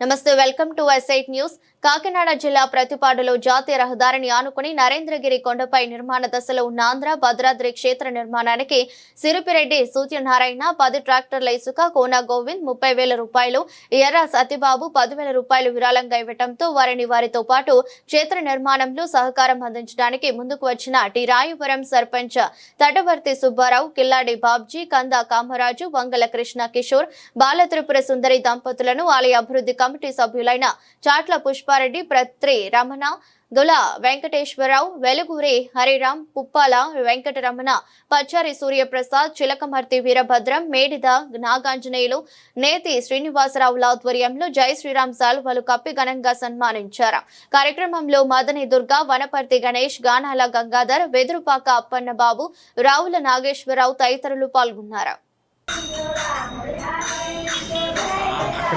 నమస్తే welcome to SIT news. Kakinada జిల్లా ప్రతిపాడులో జాతీయ రహదారిని ఆనుకుని నరేంద్రగిరి కొండపై నిర్మాణ దశలో ఉన్న ఆంధ్ర భద్రాద్రి క్షేత్ర నిర్మాణానికి సిరిపిరెడ్డి సూర్యనారాయణ పది ట్రాక్టర్ల ఇసుక కోన గోవింద్ ముప్పై వేల రూపాయలు ఎర్ర సతిబాబు పదివేల రూపాయలు విరాళంగా ఇవ్వడంతో వారిని వారితో పాటు క్షేత్ర నిర్మాణంలో సహకారం అందించడానికి ముందుకు వచ్చిన టి. రాయపురం సర్పంచ్ తటవర్తి సుబ్బారావు కిల్లాడి బాబ్జీ కంద కామరాజు వంగల కృష్ణ కిషోర్ బాలత్రిపుర సుందరి దంపతులను ఆలయ అభివృద్ధి కమిటీ సభ్యులైన చాట్ల పుష్పారెడ్డి ప్రత్రి రమణ దుల వెంకటేశ్వరరావు వెలుగురి హరిరామ్ పుప్పాల వెంకటరమణ పచ్చారి సూర్యప్రసాద్ చిలకమర్తి వీరభద్రం మేడిద నాగాంజనేయులు నేతి శ్రీనివాసరావుల ఆధ్వర్యంలో జై శ్రీరామ్ సాల్వలు కప్పి ఘనంగా సన్మానించారు. కార్యక్రమంలో మదని దుర్గా వనపర్తి గణేష్ గానాల గంగాధర్ వెదురుపాక అప్పన్న బాబు రావుల నాగేశ్వరరావు తదితరులు పాల్గొన్నారు.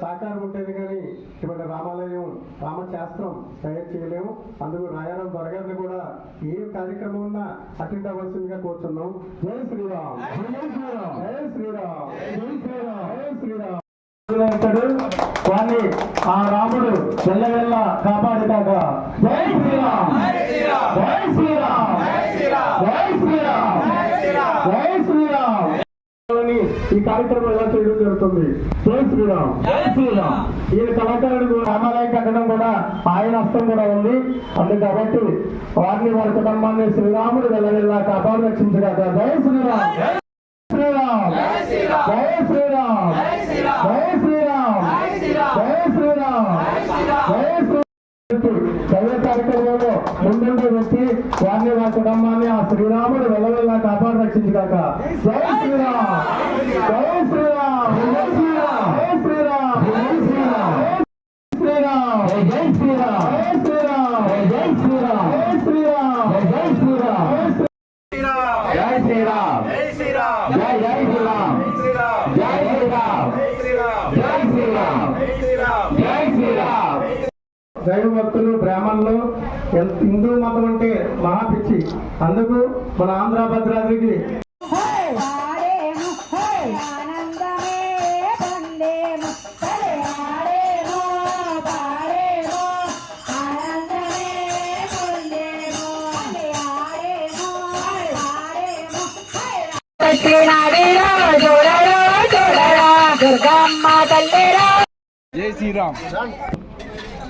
సహకారం ఉంటుంది కానీ ఇటువంటి రామాలయం రామశాస్త్రం తయారు చేయలేము అందుకు రాయారం దొరగారిని కూడా ఏ కార్యక్రమం ఉన్నా అటెండ్ అవ్వాల్సిందిగా కోరుతున్నాం జై శ్రీరామ్ జై శ్రీరామ్ జై శ్రీరామ్ జై శ్రీరామ్ జై శ్రీరామ్ వాణ్ణి ఆ రాముడు వెళ్ళవెళ్ళ కాపాడుతాక జై శ్రీరామ్ జై శ్రీరామ్ జై శ్రీరామ్ జై శ్రీరామ్ అని ఈ కార్యక్రమం ఎలా చేయడం జరుగుతుంది జై శ్రీరామ్ జై శ్రీరామ్ ఈ కళాకారుడు రామాలయం కట్టడం కూడా ఆయన హస్తం కూడా ఉంది అందుకు కాబట్టి వారిని వారి కుటుంబాన్ని శ్రీరాముడు వెళ్ళవెళ్ళ కాపాడు రక్షించగాక జై శ్రీరామ్ జై శ్రీరామ్ జై శ్రీరామ్ జై శ్రీరామ్ జై శ్రీరామ్ జై శ్రీ చదివే కార్యక్రమంలో ముందుండే వ్యక్తి వారిని వారి కుటుంబాన్ని ఆ శ్రీరాముడు వెళ్ళవెళ్ళ కాపాడు రక్షించగాక జై శ్రీరామ్. జై శ్రీరామ్. జై శ్రీరామ్. జై శ్రీరామ్. జై శ్రీరామ్. జై శ్రీరామ్. జై శ్రీరామ్. జైన భక్తులు బ్రాహ్మణులు హిందూ మతం అంటే మహాపిచ్చి అందుకు మన ఆంధ్ర భద్రాద్రికి జై శ్రీరామ్.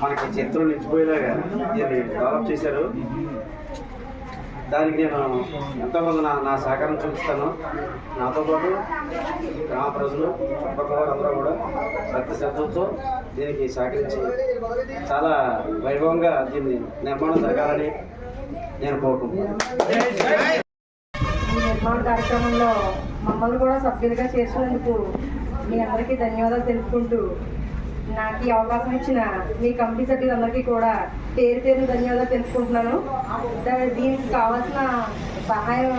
మనకి చిత్రం నిలిచిపోయేలాగా దీన్ని డెవలప్ చేశారు. దానికి నేను ఎంతోమంది నా నా సహకారం చూపిస్తాను. నాతో పాటు గ్రామ ప్రజలు చుట్టుపక్కల అందరూ కూడా భక్తి శ్రద్ధలతో దీనికి సహకరించి చాలా వైభవంగా దీన్ని నిర్మాణం జరగాలని నేను కోరుకుంటున్నాను. ఈ నిర్మాణ కార్యక్రమంలో మమ్మల్ని కూడా సభ్యులుగా చేసినందుకు మీ అందరికీ ధన్యవాదాలు తెలుపుకుంటూ నాకు ఈ అవకాశం ఇచ్చిన మీ కమిటీ సభ్యులందరికీ కూడా పేరు పేరు ధన్యవాదాలు తెలుపుకుంటున్నాను. దీనికి కావాల్సిన సహాయం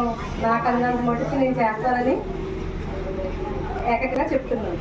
నాకు అందినంత మటుకు నేను చేస్తానని ఏకగా చెప్తున్నాను.